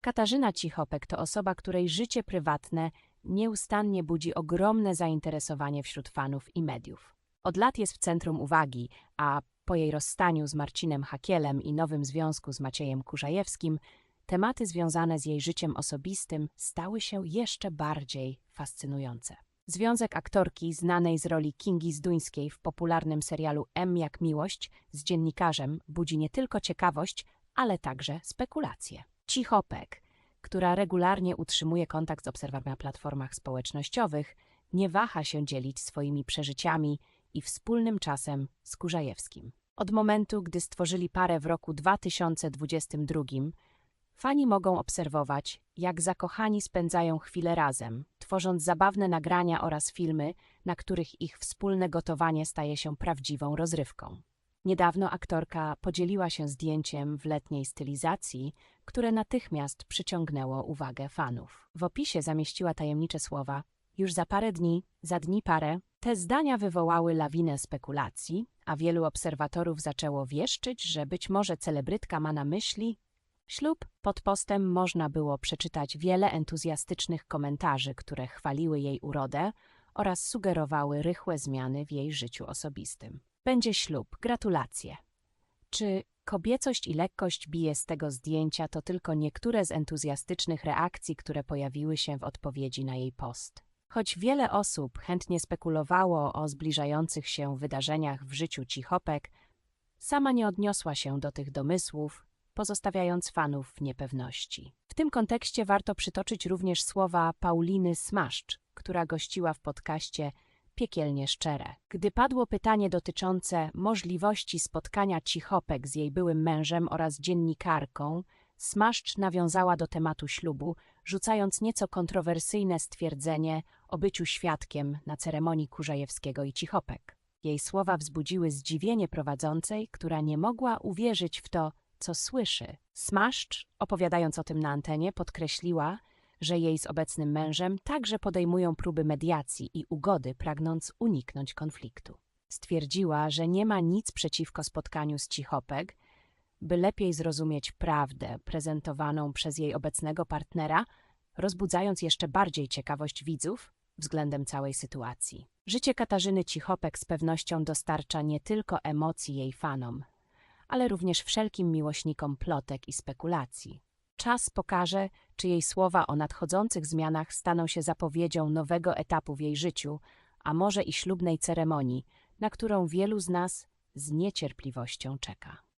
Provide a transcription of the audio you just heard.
Katarzyna Cichopek to osoba, której życie prywatne nieustannie budzi ogromne zainteresowanie wśród fanów i mediów. Od lat jest w centrum uwagi, a po jej rozstaniu z Marcinem Hakielem i nowym związku z Maciejem Kurzajewskim, tematy związane z jej życiem osobistym stały się jeszcze bardziej fascynujące. Związek aktorki znanej z roli Kingi Zduńskiej w popularnym serialu M jak miłość z dziennikarzem budzi nie tylko ciekawość, ale także spekulacje. Cichopek, która regularnie utrzymuje kontakt z obserwatorami na platformach społecznościowych, nie waha się dzielić swoimi przeżyciami i wspólnym czasem z Kurzajewskim. Od momentu, gdy stworzyli parę w roku 2022, fani mogą obserwować, jak zakochani spędzają chwile razem, tworząc zabawne nagrania oraz filmy, na których ich wspólne gotowanie staje się prawdziwą rozrywką. Niedawno aktorka podzieliła się zdjęciem w letniej stylizacji, które natychmiast przyciągnęło uwagę fanów. W opisie zamieściła tajemnicze słowa: Już za parę dni, za dni parę. Te zdania wywołały lawinę spekulacji, a wielu obserwatorów zaczęło wieszczyć, że być może celebrytka ma na myśli ślub. Pod postem można było przeczytać wiele entuzjastycznych komentarzy, które chwaliły jej urodę oraz sugerowały rychłe zmiany w jej życiu osobistym. Będzie ślub, gratulacje. Czy kobiecość i lekkość bije z tego zdjęcia to tylko niektóre z entuzjastycznych reakcji, które pojawiły się w odpowiedzi na jej post. Choć wiele osób chętnie spekulowało o zbliżających się wydarzeniach w życiu Cichopek, sama nie odniosła się do tych domysłów, pozostawiając fanów w niepewności. W tym kontekście warto przytoczyć również słowa Pauliny Smaszcz, która gościła w podcaście Piekielnie Szczere. Gdy padło pytanie dotyczące możliwości spotkania Cichopek z jej byłym mężem oraz dziennikarką, Smaszcz nawiązała do tematu ślubu, rzucając nieco kontrowersyjne stwierdzenie o byciu świadkiem na ceremonii Kurzajewskiego i Cichopek. Jej słowa wzbudziły zdziwienie prowadzącej, która nie mogła uwierzyć w to, co słyszy. Smaszcz, opowiadając o tym na antenie, podkreśliła, że jej z obecnym mężem także podejmują próby mediacji i ugody, pragnąc uniknąć konfliktu. Stwierdziła, że nie ma nic przeciwko spotkaniu z Cichopek, by lepiej zrozumieć prawdę prezentowaną przez jej obecnego partnera, rozbudzając jeszcze bardziej ciekawość widzów względem całej sytuacji. Życie Katarzyny Cichopek z pewnością dostarcza nie tylko emocji jej fanom, ale również wszelkim miłośnikom plotek i spekulacji. Czas pokaże, czy jej słowa o nadchodzących zmianach staną się zapowiedzią nowego etapu w jej życiu, a może i ślubnej ceremonii, na którą wielu z nas z niecierpliwością czeka.